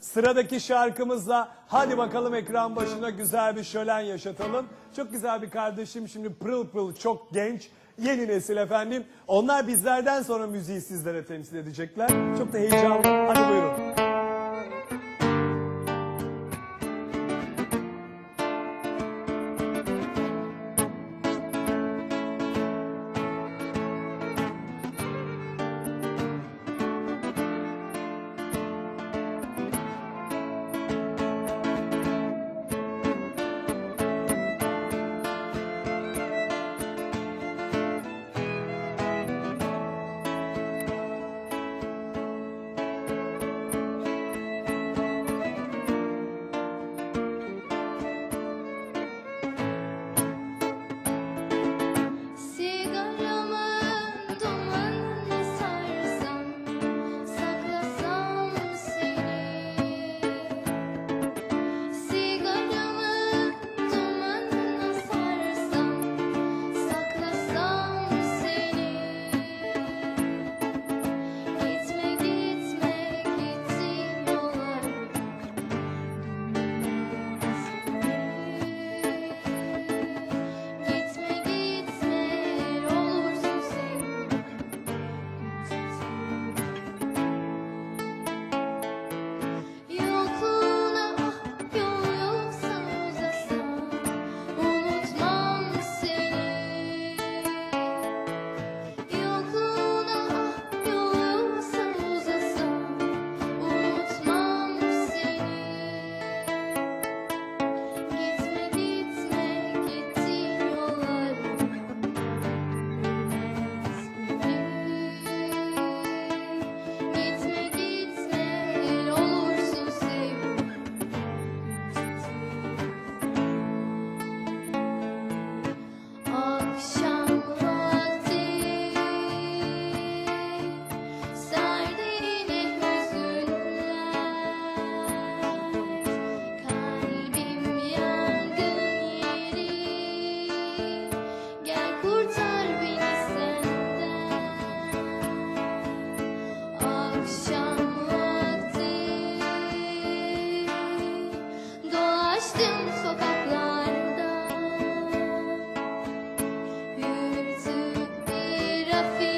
sıradaki şarkımızla hadi bakalım ekran başına güzel bir şölen yaşatalım. Çok güzel bir kardeşim şimdi pırıl pırıl çok genç yeni nesil efendim. Onlar bizlerden sonra müziği sizlere temsil edecekler. Çok da heyecanlı. Hadi buyurun. 笑 I feel